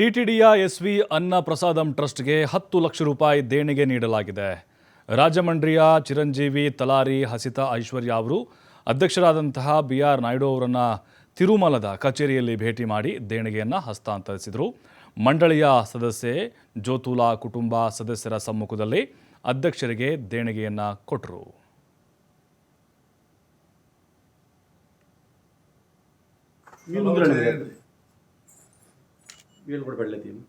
ಟಿಟಿಡಿಯ S V ಅನ್ನ ಪ್ರಸಾದಂ ಟ್ರಸ್ಟ್ಗೆ ಹತ್ತು ಲಕ್ಷ ರೂಪಾಯಿ ದೇಣಿಗೆ ನೀಡಲಾಗಿದೆ. ರಾಜಮಂಡ್ರಿಯ ಚಿರಂಜೀವಿ ತಲಾರಿ ಹಸಿತಾ ಐಶ್ವರ್ಯ ಅವರು ಅಧ್ಯಕ್ಷರಾದಂತಹ ಬಿ ಆರ್ ನಾಯ್ಡು ಅವರನ್ನು ತಿರುಮಲದ ಕಚೇರಿಯಲ್ಲಿ ಭೇಟಿ ಮಾಡಿ ದೇಣಿಗೆಯನ್ನು ಹಸ್ತಾಂತರಿಸಿದರು. ಮಂಡಳಿಯ ಸದಸ್ಯೆ ಜ್ಯೋತುಲಾ ಕುಟುಂಬ ಸದಸ್ಯರ ಸಮ್ಮುಖದಲ್ಲಿ ಅಧ್ಯಕ್ಷರಿಗೆ ದೇಣಿಗೆಯನ್ನು ಕೊಟ್ಟರು. వీళ్ళు ముందురండి వీళ్ళు కూడా పెళ్ళలేదు ఈయన.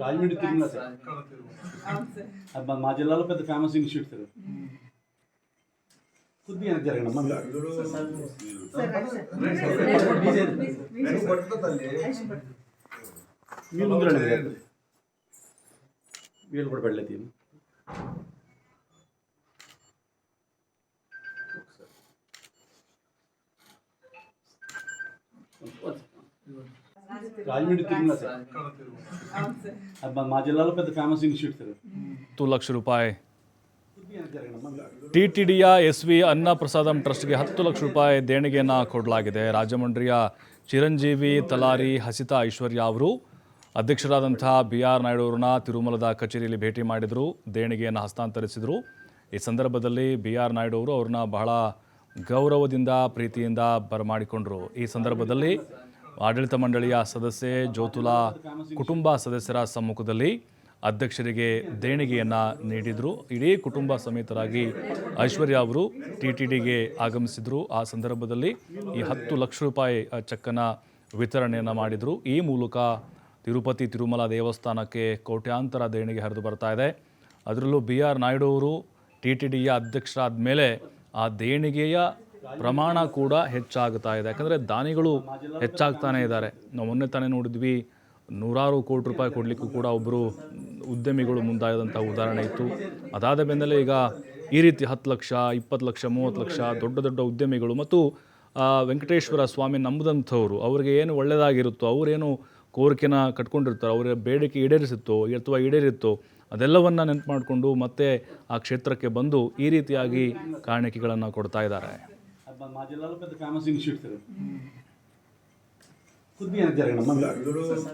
రాజమండ్రి తిరుమల సార్ అది మా- మా జిల్లాలో పెద్ద ఫేమస్ ఇన్స్టిట్యూట్ సార్ కొద్దిగా వెనక్కి జరగండి అమ్మా వీళ్ళు ముందురండి వీళ్ళు కూడా పెళ్ళలేదు ఈయన. రాజమండ్రి తిరుమల సార్ అది మా- మా జిల్లాలో పెద్ద ఫేమస్ ఇన్స్టిట్యూట్ సార్ ಹತ್ತು ಲಕ್ಷ ರೂಪಾಯಿ కొద్దిగా వెనక్కి జరగండి అమ్మా ಟಿಟಿಡಿಯ ಎಸ್ ವಿ ಅನ್ನ ಪ್ರಸಾದಂ ಟ್ರಸ್ಟ್ಗೆ ಹತ್ತು ಲಕ್ಷ ರೂಪಾಯಿ ದೇಣಿಗೆಯನ್ನು ಕೊಡಲಾಗಿದೆ ರಾಜಮಂಡ್ರಿಯ ಚಿರಂಜೀವಿ ತಲಾರಿ ಹಸಿತಾ ಐಶ್ವರ್ಯ ಅವರು ಅಧ್ಯಕ್ಷರಾದಂತಹ ಬಿ ಆರ್ ನಾಯ್ಡು ಅವರನ್ನ ತಿರುಮಲದ ಕಚೇರಿಯಲ್ಲಿ ಭೇಟಿ ಮಾಡಿದರು ದೇಣಿಗೆಯನ್ನು ಹಸ್ತಾಂತರಿಸಿದರು ಈ ಸಂದರ್ಭದಲ್ಲಿ ಬಿ ಆರ್ ನಾಯ್ಡು ಅವರು ಅವ್ರನ್ನ ಬಹಳ ಗೌರವದಿಂದ, ಪ್ರೀತಿಯಿಂದ ಬರಮಾಡಿಕೊಂಡರು. ಈ ಸಂದರ್ಭದಲ್ಲಿ ಆಡಳಿತ ಮಂಡಳಿಯ ಸದಸ್ಯೆ ಜ್ಯೋತುಲಾ ಕುಟುಂಬ ಸದಸ್ಯರ ಸಮ್ಮುಖದಲ್ಲಿ ಅಧ್ಯಕ್ಷರಿಗೆ ದೇಣಿಗೆಯನ್ನು ನೀಡಿದರು. ಇಡೀ ಕುಟುಂಬ ಸಮೇತರಾಗಿ ಐಶ್ವರ್ಯ ಅವರು ಟಿ ಟಿ ಡಿಗೆ ಆಗಮಿಸಿದರು. ಆ ಸಂದರ್ಭದಲ್ಲಿ ಈ ಹತ್ತು ಲಕ್ಷ ರೂಪಾಯಿ ಚೆಕ್ಕನ್ನು ವಿತರಣೆಯನ್ನು ಮಾಡಿದರು. ಈ ಮೂಲಕ ತಿರುಪತಿ ತಿರುಮಲ ದೇವಸ್ಥಾನಕ್ಕೆ ಕೋಟ್ಯಾಂತರ ದೇಣಿಗೆ ಹರಿದು ಬರ್ತಾ ಇದೆ. ಅದರಲ್ಲೂ ಬಿ ಆರ್ ನಾಯ್ಡು ಅವರು ಟಿ ಟಿ ಡಿಯ ಅಧ್ಯಕ್ಷರಾದ ಮೇಲೆ ಆ ದೇಣಿಗೆಯ ಪ್ರಮಾಣ ಕೂಡ ಹೆಚ್ಚಾಗ್ತಾ ಇದೆ. ಯಾಕಂದರೆ ದಾನಿಗಳು ಹೆಚ್ಚಾಗ್ತಾನೆ ಇದ್ದಾರೆ. ನಾವು ಮೊನ್ನೆ ತಾನೇ ನೋಡಿದ್ವಿ, ನೂರಾರು ಕೋಟಿ ರೂಪಾಯಿ ಕೊಡಲಿಕ್ಕೂ ಕೂಡ ಒಬ್ಬರು ಉದ್ಯಮಿಗಳು ಮುಂದಾದಂಥ ಉದಾಹರಣೆ ಇತ್ತು. ಅದಾದ ಬೆನ್ನಲ್ಲೇ ಈಗ ಈ ರೀತಿ ಹತ್ತು ಲಕ್ಷ, ಇಪ್ಪತ್ತು ಲಕ್ಷ, ಮೂವತ್ತು ಲಕ್ಷ ದೊಡ್ಡ ದೊಡ್ಡ ಉದ್ಯಮಿಗಳು ಮತ್ತು ವೆಂಕಟೇಶ್ವರ ಸ್ವಾಮಿ ನಂಬದಂಥವ್ರು, ಅವ್ರಿಗೆ ಏನು ಒಳ್ಳೆಯದಾಗಿರುತ್ತೋ ಅವರೇನು ಕೋರಿಕೆನ ಕಟ್ಕೊಂಡಿರ್ತಾರೋ ಅವರ ಬೇಡಿಕೆ ಈಡೇರಿಸುತ್ತೋ ಅಥವಾ ಈಡೇರಿತ್ತೋ ಅದೆಲ್ಲವನ್ನು ನೆನಪು ಮಾಡಿಕೊಂಡು ಮತ್ತೆ ಆ ಕ್ಷೇತ್ರಕ್ಕೆ ಬಂದು ಈ ರೀತಿಯಾಗಿ ಕಾಣಿಕೆಗಳನ್ನು ಕೊಡ್ತಾ ಇದ್ದಾರೆ అది మా- మా జిల్లాలో పెద్ద ఫేమస్ ఇన్స్టిట్యూట్ సార్ కొద్దిగా వెనక్కి జరగండి అమ్మా